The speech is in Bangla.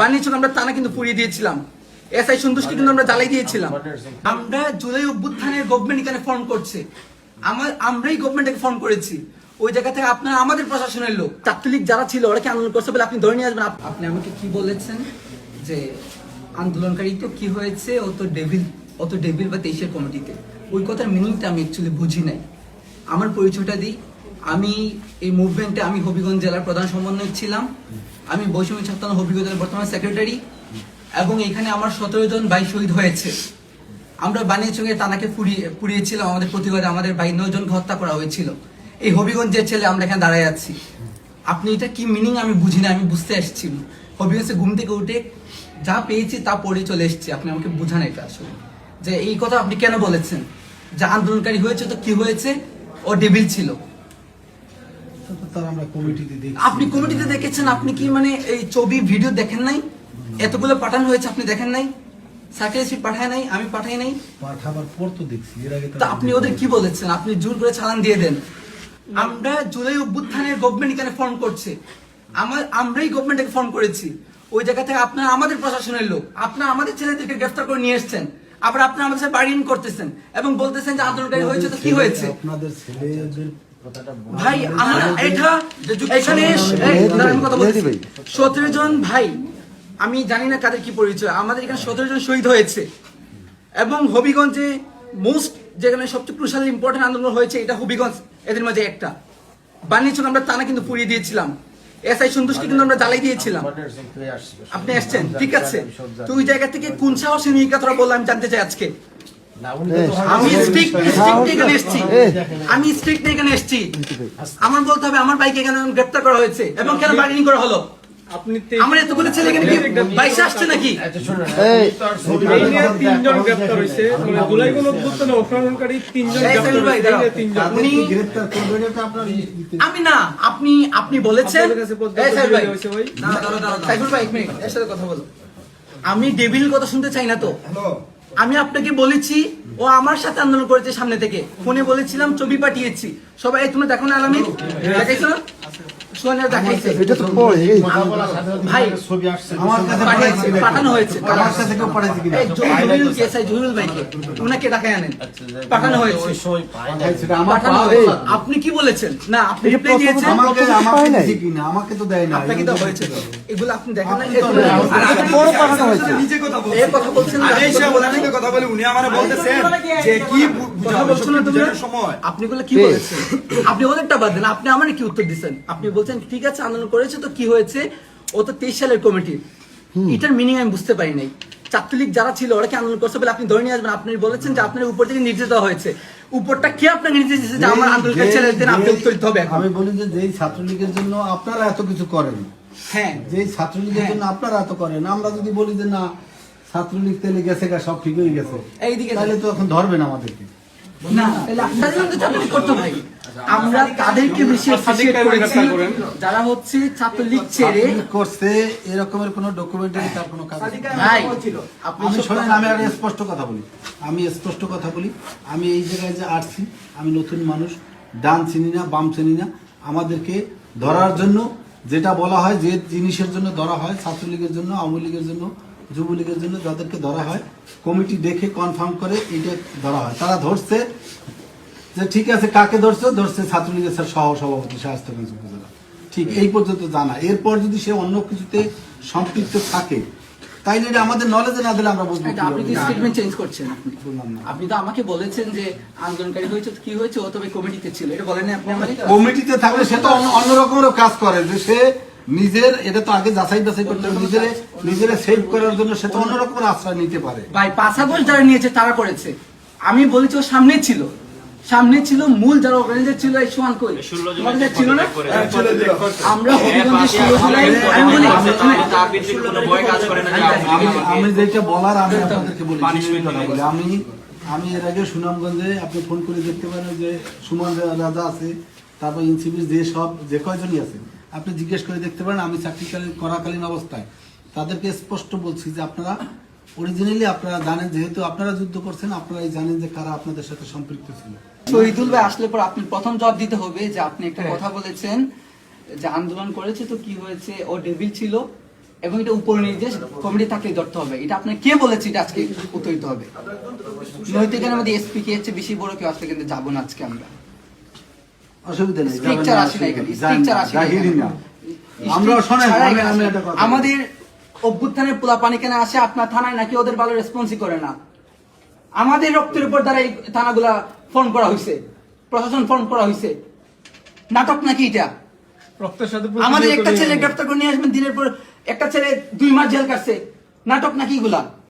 বানিয়েছিল আমরা টানা কিন্তু পুড়িয়ে দিয়েছিলাম। এসআই সন্তুষ্টি কিন্তু আমরা জ্বালাই দিয়েছিলাম। আমরা জুলাই অভ্যুত্থানের গভর্নমেন্ট এখানে ফর্ম করছে। আমার, আমরাই গভর্নমেন্টকে ফর্ম করেছি। ওই জায়গা থেকে আপনারা আমাদের প্রশাসনের লোক। ছাত্রলীগ যারা ছিল, ওরা কি আন্দোলন করছে বলে আপনি ধরে নিয়ে আসবেন? আপনি আমাকে কি বলেছেন? যে আন্দোলনকারী তো কি হয়েছে? ও তো ডেভিল অত ডেভিল বা তেইশের কমিটিতে ওই কথার মিনিংটা আমি অ্যাকচুয়ালি বুঝি নাই। আমার পরিচয়টা দিই। আমি এই মুভমেন্টে আমি হবিগঞ্জ জেলার প্রধান সমন্বয়ক ছিলাম। আমি বৈষম্য ছাত্র হবিগঞ্জ জেলার বর্তমান সেক্রেটারি এবং এখানে আমার সতেরো জন ভাই শহীদ হয়েছে। আমরা বানিয়াচঙ্গে তানাকে পুড়িয়ে, পুড়িয়েছিলাম আমাদের প্রতিবাদে, আমাদের ভাই নয় জনকে হত্যা করা হয়েছিল। এই হবিগঞ্জের ছেলে আমরা এখানে দাঁড়ায় আছি। আপনি এটা কি মিনিং আমি বুঝি না, আমি বুঝতে আসছি হবিগঞ্জে ঘুম থেকে উঠে যা পেয়েছি তা পড়ে চলে এসেছি। আপনি আমাকে বুঝান এটা আসলে। যে এই কথা আপনি কেন বলেছেন? যে আন্দোলনকারী হয়েছে তো কি হয়েছে? ও ডেবিল ছিল। তার আমরা কমিটিতে দেখি আপনি কমিটিতে দেখেছেন আপনি কি মানে এই ছবি ভিডিও দেখেন নাই? এতগুলো পাঠানো হয়েছে আপনি দেখেন নাই? সার্কেল পাঠায় নাই আমি পাঠাই নাই? পাঠাবার পর তো দেখছি এর আগে তো আপনি ওদের কি বলেছেন? আপনি জোর করে চালান দিয়ে দেন। আমরা জুলাই অভ্যুত্থানের গভর্নমেন্ট এখানে ফর্ম করছে। আমার আমরাই গভর্নমেন্টকে ফর্ম করেছি। ওই জায়গা থেকে আপনারা আমাদের প্রশাসনের লোক আপনারা আমাদের ছেলেদেরকে গ্রেফতার করে নিয়ে এসছেন। আবার আপনারা আমাদের সাথে বাড়িন করতেছেন এবং বলতেছেন যে আন্দোলনকারী হয়েছে তো কি হয়েছে? আপনাদের ছেলেদের ভাই আমরা এটা এখানে সতেরো জন ভাই আমি জানি না কাদের কি পরিচয় আমাদের এখানে সতেরো জন শহীদ হয়েছে। এবং হবিগঞ্জে মোস্ট যেখানে সবচেয়ে ক্রুশাল ইম্পর্টেন্ট আন্দোলন হয়েছে এটা হবিগঞ্জ এদের মাঝে একটা। বানিয়েছিল আমরা টানা কিন্তু পুড়িয়ে দিয়েছিলাম। এসআই সন্তুষ্টি কিন্তু আমরা জ্বালাই দিয়েছিলাম। আপনি আসছেন ঠিক আছে? তো ওই জায়গা থেকে কোন সাহসে নিয়ে কথা বললাম জানতে চাই আজকে? আমি স্ট্রিক এসেছি। আমি স্ট্রিক এখানে এসেছি। আমার বলতে হবে আমার বাইকে এখানে গ্রেপ্তার করা হয়েছে এবং কেন বার্গেনিং করা হলো? আমার এতগুলো ছেলে এখানে কি বাইশে আসছে নাকি? তিনজন গ্রেপ্তার হয়েছে। মানে জুলাই কোন অভ্যুত্থানে তিনজন আমি না আপনি আপনি বলেছেন। আপনাদের কাছে পর্যাপ্ত এই সাইফুল ভাই, ভিডিও হয়েছে ভাই? দাঁড়াও, দাঁড়াও, দাঁড়াও, সাইফুল ভাই এক মিনিট এর সাথে কথা বলো। আমি ডেভিল কথা শুনতে চাই না তো। আমি আপনাকে বলেছি ও আমার সাথে আন্দোলন করেছে সামনে থেকে। ফোনে বলেছিলাম ছবি পাঠিয়েছি। সবাই তুমি দেখো না আলামিন? দেখাইছো? আমার কাছে? পাঠানো হয়েছে। আমার কাছে কেউ পাঠাইছে কিনা? জহিরুল জহিরুল ভাইকে আনেন। পাঠানো হয়েছে। পাঠানো হয়েছে। আপনি কি বলেছেন? না আপনি রিপ্লাই দিয়েছেন। আমাকে আমাকে পায় কিনা? আমাকে তো দেয় না আপনাকে তো হয়েছে। এগুলো আপনি দেখেন না আর আপনি পাঠানো হয়েছে। নিজে কথা বলছেন। এই কথা বলছেন আমি এসে ওনার কথা বলে উনি আমারে বলতেছেন যে কি আপনি গুলো কি বলেছেন? আপনি ওদেরটা বাদ দেন আপনি আমার কি উত্তর দিচ্ছেন আপনি বলছেন ঠিক আছে আন্দোলন করেছে তো কি হয়েছে? ও তো তেইশ সালের কমিটি এটার মিনিং আমি বুঝতে পারি নাই। ছাত্রলীগ যারা ছিল ওরা কি আন্দোলন করছে বলে আপনি ধরে নিয়ে আসবেন? আপনি বলেছেন যে আপনার উপর থেকে নির্দেশ দেওয়া হয়েছে। উপরটা কে আপনাকে নির্দেশ দিয়েছে যে আমার ছেলেদের আপনি উত্তর দিতে হবে আমি বলি যে যেই ছাত্রলীগের জন্য আপনারা এত কিছু করেন হ্যাঁ। যেই ছাত্রলীগের হ্যাঁ। জন্য আপনারা এত করেন আমরা যদি বলি যে না ছাত্রলীগ তেলে গেছে গা সব ঠিক হয়ে গেছে এইদিকে তাহলে তো এখন ধরবেন আমাদেরকে। না তাহলে আপনাদের জন্য তো চাকরি করতে ভাই আমরা তাদেরকে বেশি অ্যাপ্রিসিয়েট করেছি। যারা হচ্ছে ছাত্রলীগ ছেড়ে করছে এরকমের কোনো ডকুমেন্টারি তার কোনো কাজ নেই। আপনি শোনেন আমি আর স্পষ্ট কথা বলি। আমি স্পষ্ট কথা বলি। আমি এই জায়গায় যে আসছি আমি নতুন মানুষ ডান চিনি না বাম চিনি না। আমাদেরকে ধরার জন্য যেটা বলা হয় যে জিনিসের জন্য ধরা হয় ছাত্রলীগের জন্য আওয়ামী লীগের জন্য যুবলীগের জন্য যাদেরকে ধরা হয় কমিটি দেখে কনফার্ম করে এইটা ধরা হয়। তারা ধরছে যে ঠিক আছে কাকে ধরছে? ধরছে ছাত্রলীগের স্যার সহ সভাপতি শাহস্তগঞ্জ উপজেলা। ঠিক এই পর্যন্ত জানা। এরপর যদি সে অন্য কিছুতে সম্পৃক্ত থাকে তাইলে এটা আমাদের নলেজে না দিলে আমরা বুঝব আপনি স্টেটমেন্ট চেঞ্জ করছেন? আপনি তো আমাকে বলেছেন যে আন্দোলনকারী হয়েছে কি হয়েছে? ও তবে কমিটিতে ছিল। এটা বলেন আপনি আমাকে? কমিটিতে থাকলে সে তো অন্য- কাজ করে যে সে নিজের এটা তো আগে যাচাই বাছাই করতে হবে নিজের নিজের সেভ করার জন্য সে তো অন্য আশ্রয় নিতে পারে। ভাই পাঁচ যারা নিয়েছে তারা করেছে। আমি বলেছি ও সামনে ছিল। সামনে ছিল মূল যারা অর্গানাইজার ছিল এই সোয়ান কই? তোমাদের ছিল না? আমরা হবিগঞ্জের ষোলো জুলাই আমি বলি আমি আমি যেটা বলার আমি আপনাদেরকে বলি বলি। আমি আমি এর আগে সুনামগঞ্জে আপনি ফোন করে দেখতে পারেন যে সুমন রাজা আছে তারপর ইনসিবির যে সব যে কয়জনই আছে আপনি জিজ্ঞেস করে দেখতে পারেন আমি চাকরিকালীন করাকালীন অবস্থায়। তাদেরকে স্পষ্ট বলছি যে আপনারা অরিজিনালি আপনারা জানেন যেহেতু আপনারা যুদ্ধ করছেন আপনারাই জানেন যে কারা আপনাদের সাথে সম্পৃক্ত ছিল। শহীদুল ভাই আসলে পর আপনি প্রথম জবাব দিতে হবে যে আপনি একটা কথা বলেছেন যে আন্দোলন করেছে তো কি হয়েছে ও ডেভিল ছিল এবং এটা উপর নির্দেশ কমিটি থাকলে ধরতে হবে। এটা আপনার কে বলেছে এটা আজকে উত্তর দিতে হবে? নৈতিকের মধ্যে এসপি কে হচ্ছে বেশি বড় কেউ আসলে কিন্তু যাব না আজকে আমরা। অসুবিধা নেই স্ট্রিকচার আসে না এখানে স্ট্রিকচার আসে না জাহিরি না। আমরা শোনেন আমি একটা কথা আমাদের অভ্যুত্থানের পোলা পানি কেন আসে আপনার থানায় নাকি ওদের ভালো রেসপন্সই করে না। আমাদের রক্তের উপর দ্বারা এই থানাগুলা ফোন করা হয়েছে প্রশাসন ফোন করা হয়েছে নাটক নাকি এটা? রক্তের সাথে আমাদের একটা ছেলে গ্রেফতার করে নিয়ে আসবেন দিনের পর একটা ছেলে দুই মাস জেল কাটছে। নাটক নাকি এগুলা?